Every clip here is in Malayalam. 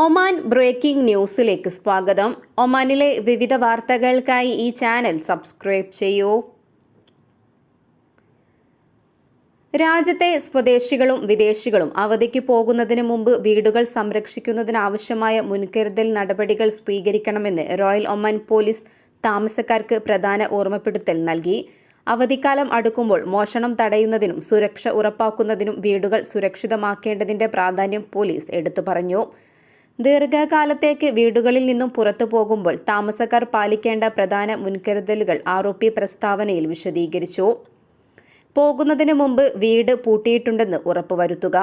ഒമാൻ ബ്രേക്കിംഗ് ന്യൂസിലേക്ക് സ്വാഗതം. ഒമാനിലെ വിവിധ വാർത്തകൾക്കായി ഈ ചാനൽ സബ്സ്ക്രൈബ് ചെയ്യൂ. രാജ്യത്തെ സ്വദേശികളും വിദേശികളും അവധിക്ക് പോകുന്നതിന് മുമ്പ് വീടുകൾ സംരക്ഷിക്കുന്നതിനാവശ്യമായ മുൻകരുതൽ നടപടികൾ സ്വീകരിക്കണമെന്ന് റോയൽ ഒമാൻ പോലീസ് താമസക്കാർക്ക് പ്രധാന ഓർമ്മപ്പെടുത്തൽ നൽകി. അവധിക്കാലം അടുക്കുമ്പോൾ മോഷണം തടയുന്നതിനും സുരക്ഷ ഉറപ്പാക്കുന്നതിനും വീടുകൾ സുരക്ഷിതമാക്കേണ്ടതിന്റെ പ്രാധാന്യം പോലീസ് എടുത്തു പറഞ്ഞു. ദീർഘകാലത്തേക്ക് വീടുകളിൽ നിന്നും പുറത്തു പോകുമ്പോൾ താമസക്കാർ പാലിക്കേണ്ട പ്രധാന മുൻകരുതലുകൾ ആരോപി പ്രസ്താവനയിൽ വിശദീകരിച്ചു. പോകുന്നതിന് മുമ്പ് വീട് പൂട്ടിയിട്ടുണ്ടെന്ന് ഉറപ്പുവരുത്തുക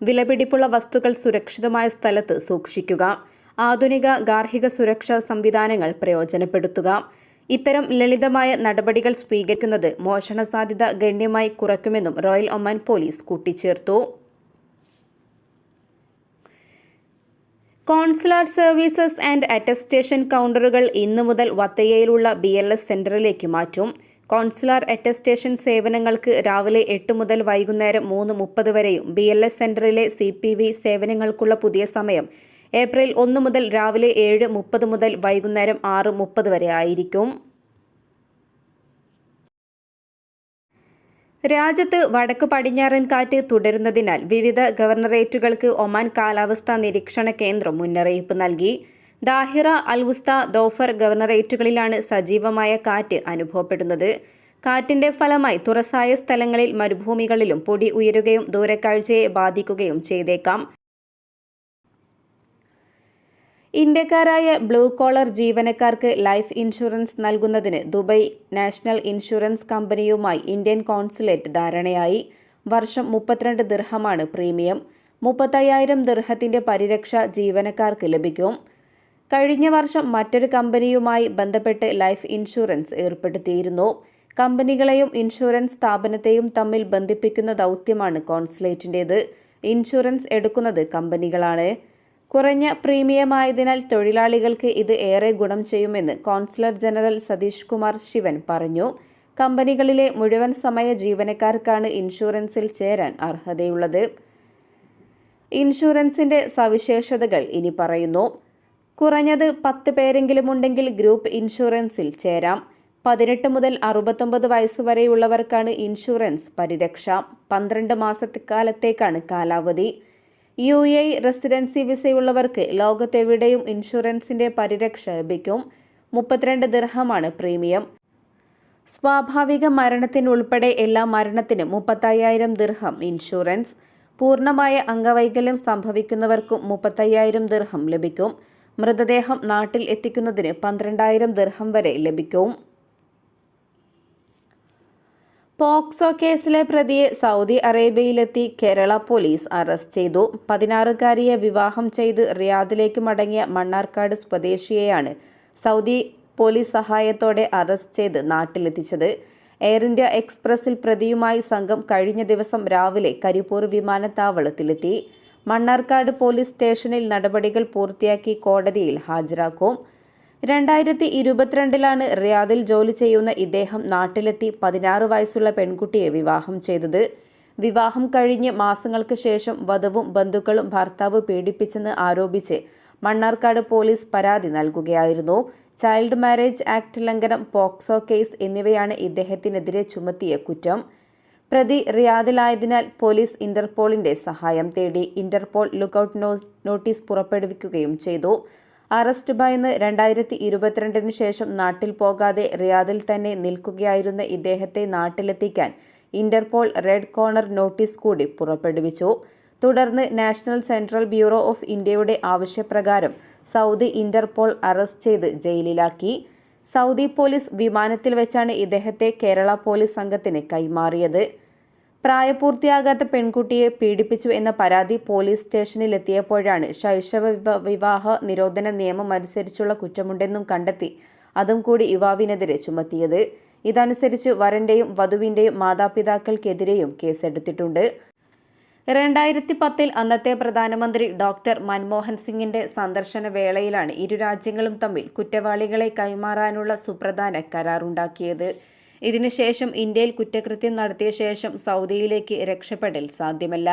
വിലപിടിപ്പുള്ള വസ്തുക്കൾ സുരക്ഷിതമായ സ്ഥലത്ത് സൂക്ഷിക്കുക ആധുനിക ഗാർഹിക സുരക്ഷാ സംവിധാനങ്ങൾ പ്രയോജനപ്പെടുത്തുക. ഇത്തരം ലളിതമായ നടപടികൾ സ്വീകരിക്കുന്നത് മോഷണ സാധ്യത ഗണ്യമായി കുറയ്ക്കുമെന്നും റോയൽ ഒമാൻ പോലീസ് കൂട്ടിച്ചേർത്തു. കോൺസുലാർ സർവീസസ് ആൻഡ് അറ്റസ്റ്റേഷൻ കൗണ്ടറുകൾ ഇന്നു മുതൽ വത്തയ്യയിലുള്ള ബി എൽ എസ് സെന്ററിലേക്ക് മാറ്റും. കോൺസുലാർ അറ്റസ്റ്റേഷൻ സേവനങ്ങൾക്ക് രാവിലെ എട്ട് മുതൽ വൈകുന്നേരം മൂന്ന് മുപ്പത് വരെയും ബി എൽ എസ് സെന്ററിലെ സി പി വി സേവനങ്ങൾക്കുള്ള പുതിയ സമയം ഏപ്രിൽ ഒന്ന് മുതൽ രാവിലെ ഏഴ് മുപ്പത് മുതൽ വൈകുന്നേരം ആറ് മുപ്പത് വരെ ആയിരിക്കും. രാജ്യത്ത് വടക്ക് പടിഞ്ഞാറൻ കാറ്റ് തുടരുന്നതിനാൽ വിവിധ ഗവർണറേറ്റുകൾക്ക് ഒമാൻ കാലാവസ്ഥാ നിരീക്ഷണ കേന്ദ്രം മുന്നറിയിപ്പ് നൽകി. ദാഹിറ അൽവുസ്ത ദോഫർ ഗവർണറേറ്റുകളിലാണ് സജീവമായ കാറ്റ് അനുഭവപ്പെടുന്നത്. കാറ്റിന്റെ ഫലമായി തുറസായ സ്ഥലങ്ങളിൽ മരുഭൂമികളിലും പൊടി ഉയരുകയും ദൂരക്കാഴ്ചയെ ബാധിക്കുകയും ചെയ്തേക്കാം. ഇന്ത്യക്കാരായ ബ്ലൂ കോളർ ജീവനക്കാർക്ക് ലൈഫ് ഇൻഷുറൻസ് നൽകുന്നതിന് ദുബൈ നാഷണൽ ഇൻഷുറൻസ് കമ്പനിയുമായി ഇന്ത്യൻ കോൺസുലേറ്റ് ധാരണയായി. വർഷം മുപ്പത്തിരണ്ട് ദിർഹമാണ് പ്രീമിയം. മുപ്പത്തയ്യായിരം ദിർഹത്തിന്റെ പരിരക്ഷ ജീവനക്കാർക്ക് ലഭിക്കും. കഴിഞ്ഞ വർഷം മറ്റൊരു കമ്പനിയുമായി ബന്ധപ്പെട്ട് ലൈഫ് ഇൻഷുറൻസ് ഏർപ്പെടുത്തിയിരുന്നു. കമ്പനികളെയും ഇൻഷുറൻസ് സ്ഥാപനത്തെയും തമ്മിൽ ബന്ധിപ്പിക്കുന്ന ദൗത്യമാണ് കോൺസുലേറ്റിന്റേത് ഇൻഷുറൻസ് എടുക്കുന്നത് കമ്പനികളാണ്. കുറഞ്ഞ പ്രീമിയമായതിനാൽ തൊഴിലാളികൾക്ക് ഇത് ഏറെ ഗുണം ചെയ്യുമെന്ന് കോൺസുലർ ജനറൽ സതീഷ് കുമാർ ശിവൻ പറഞ്ഞു. കമ്പനികളിലെ മുഴുവൻ സമയ ജീവനക്കാർക്കാണ് ഇൻഷുറൻസിൽ ചേരാൻ അർഹതയുള്ളത്. ഇൻഷുറൻസിന്റെ സവിശേഷതകൾ ഇനി പറയുന്നു. കുറഞ്ഞത് പത്ത് പേരെങ്കിലും ഉണ്ടെങ്കിൽ ഗ്രൂപ്പ് ഇൻഷുറൻസിൽ ചേരാം. പതിനെട്ട് മുതൽ അറുപത്തൊമ്പത് വയസ്സ് വരെയുള്ളവർക്കാണ് ഇൻഷുറൻസ് പരിരക്ഷ. പന്ത്രണ്ട് മാസക്കാലത്തേക്കാണ് കാലാവധി. യു എ റെസിഡൻസി വിസയുള്ളവർക്ക് ലോകത്തെവിടെയും ഇൻഷുറൻസിന്റെ പരിരക്ഷ ലഭിക്കും. മുപ്പത്തിരണ്ട് ദിർഹമാണ് പ്രീമിയം. സ്വാഭാവിക മരണത്തിനുൾപ്പെടെ എല്ലാ മരണത്തിനും മുപ്പത്തയ്യായിരം ദിർഹം ഇൻഷുറൻസ്. പൂർണമായ അംഗവൈകല്യം സംഭവിക്കുന്നവർക്കും മുപ്പത്തയ്യായിരം ദിർഹം ലഭിക്കും. മൃതദേഹം നാട്ടിൽ എത്തിക്കുന്നതിന് പന്ത്രണ്ടായിരം ദിർഹം വരെ ലഭിക്കും. പോക്സോ കേസിലെ പ്രതിയെ സൗദി അറേബ്യയിലെത്തി കേരള പോലീസ് അറസ്റ്റ് ചെയ്തു. പതിനാറുകാരിയെ വിവാഹം ചെയ്ത് റിയാദിലേക്ക് മടങ്ങിയ മണ്ണാർക്കാട് സ്വദേശിയെയാണ് സൗദി പോലീസ് സഹായത്തോടെ അറസ്റ്റ് ചെയ്ത് നാട്ടിലെത്തിച്ചത്. എയർ ഇന്ത്യ എക്സ്പ്രസിൽ പ്രതിയുമായി സംഘം കഴിഞ്ഞ ദിവസം രാവിലെ കരിപ്പൂർ വിമാനത്താവളത്തിലെത്തി. മണ്ണാർക്കാട് പോലീസ് സ്റ്റേഷനിൽ നടപടികൾ പൂർത്തിയാക്കി കോടതിയിൽ ഹാജരാക്കും. രണ്ടായിരത്തി ഇരുപത്തിരണ്ടിലാണ് റിയാദിൽ ജോലി ചെയ്യുന്ന ഇദ്ദേഹം നാട്ടിലെത്തി പതിനാറ് വയസ്സുള്ള പെൺകുട്ടിയെ വിവാഹം ചെയ്തത്. വിവാഹം കഴിഞ്ഞ് മാസങ്ങൾക്ക് ശേഷം വധുവും ബന്ധുക്കളും ഭർത്താവ് പീഡിപ്പിച്ചെന്ന് ആരോപിച്ച് മണ്ണാർക്കാട് പോലീസ് പരാതി നൽകുകയായിരുന്നു. ചൈൽഡ് മാരേജ് ആക്ട് ലംഘനം പോക്സോ കേസ് എന്നിവയാണ് ഇദ്ദേഹത്തിനെതിരെ ചുമത്തിയ കുറ്റം. പ്രതി റിയാദിലായതിനാൽ പോലീസ് ഇന്റർപോളിന്റെ സഹായം തേടി ഇന്റർപോൾ ലുക്കൌട്ട് നോട്ടീസ് പുറപ്പെടുവിക്കുകയും ചെയ്തു. അറസ്റ്റ് ഭയന്ന് രണ്ടായിരത്തി ഇരുപത്തിരണ്ടിന് ശേഷം നാട്ടിൽ പോകാതെ റിയാദിൽ തന്നെ നിൽക്കുകയായിരുന്ന ഇദ്ദേഹത്തെ നാട്ടിലെത്തിക്കാൻ ഇന്റർപോൾ റെഡ് കോർണർ നോട്ടീസ് കൂടി പുറപ്പെടുവിച്ചു. തുടർന്ന് നാഷണൽ സെൻട്രൽ ബ്യൂറോ ഓഫ് ഇന്ത്യയുടെ ആവശ്യപ്രകാരം സൗദി ഇന്റർപോൾ അറസ്റ്റ് ചെയ്ത് ജയിലിലാക്കി. സൗദി പോലീസ് വിമാനത്തിൽ വെച്ചാണ് ഇദ്ദേഹത്തെ കേരള പോലീസ് സംഘത്തിന് കൈമാറിയത്. പ്രായപൂർത്തിയാകാത്ത പെൺകുട്ടിയെ പീഡിപ്പിച്ചു എന്ന പരാതി പോലീസ് സ്റ്റേഷനിലെത്തിയപ്പോഴാണ് ശൈശവ വിവാഹ നിരോധന നിയമം അനുസരിച്ചുള്ള കുറ്റമുണ്ടെന്നും കണ്ടെത്തി. അതും കൂടി യുവാവിനെതിരെ ചുമത്തിയത്. ഇതനുസരിച്ച് വരന്റെയും വധുവിന്റെയും മാതാപിതാക്കൾക്കെതിരെയും കേസെടുത്തിട്ടുണ്ട്. രണ്ടായിരത്തി പത്തിൽ അന്നത്തെ പ്രധാനമന്ത്രി ഡോക്ടർ മൻമോഹൻ സിംഗിന്റെ സന്ദർശന വേളയിലാണ് ഇരു രാജ്യങ്ങളും തമ്മിൽ കുറ്റവാളികളെ കൈമാറാനുള്ള സുപ്രധാന കരാറുണ്ടാക്കിയത്. ഇതിനുശേഷം ഇന്ത്യയിൽ കുറ്റകൃത്യം നടത്തിയ ശേഷം സൗദിയിലേക്ക് രക്ഷപ്പെടൽ സാധ്യമല്ല.